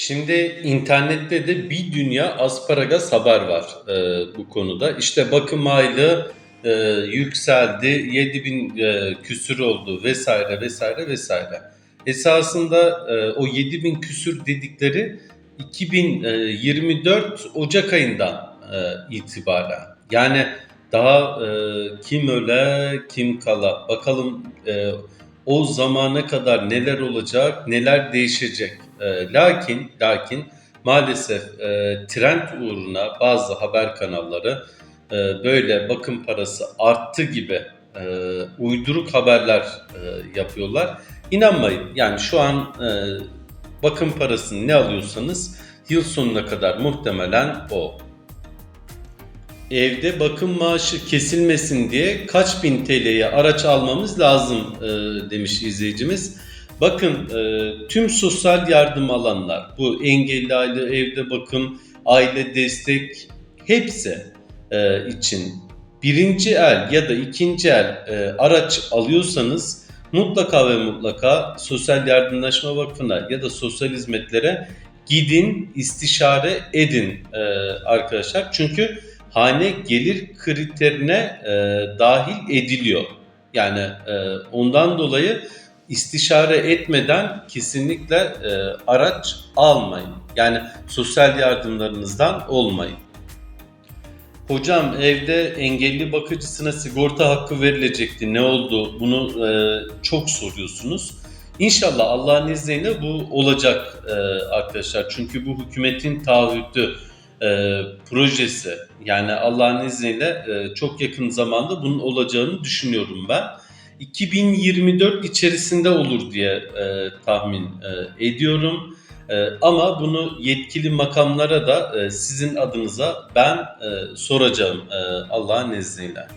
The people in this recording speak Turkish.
Şimdi internette de bir dünya asparagas haber var e, bu konuda. İşte bakım aylığı e, yükseldi, 7000 e, küsür oldu vesaire vesaire vesaire. Esasında e, o 7000 küsür dedikleri 2024 Ocak ayından e, itibaren. Yani daha e, kim öle kim kala. Bakalım e, o zamana kadar neler olacak, neler değişecek. E, lakin lakin maalesef e, trend uğruna bazı haber kanalları e, böyle bakım parası arttı gibi e, uyduruk haberler e, yapıyorlar. İnanmayın. Yani şu an e, bakım parasını ne alıyorsanız yıl sonuna kadar muhtemelen o. Evde bakım maaşı kesilmesin diye kaç bin TL'ye araç almamız lazım e, demiş izleyicimiz. Bakın e, tüm sosyal yardım alanlar, bu engelli aile, evde bakım, aile destek hepsi e, için birinci el ya da ikinci el e, araç alıyorsanız mutlaka ve mutlaka Sosyal Yardımlaşma Vakfı'na ya da sosyal hizmetlere gidin, istişare edin e, arkadaşlar. Çünkü hane gelir kriterine e, dahil ediliyor. Yani e, ondan dolayı istişare etmeden kesinlikle e, araç almayın. Yani sosyal yardımlarınızdan olmayın. Hocam evde engelli bakıcısına sigorta hakkı verilecekti. Ne oldu? Bunu e, çok soruyorsunuz. İnşallah Allah'ın izniyle bu olacak e, arkadaşlar. Çünkü bu hükümetin taahhütü, e, projesi. Yani Allah'ın izniyle e, çok yakın zamanda bunun olacağını düşünüyorum ben. 2024 içerisinde olur diye e, tahmin e, ediyorum. E, ama bunu yetkili makamlara da e, sizin adınıza ben e, soracağım e, Allah'ın izniyle.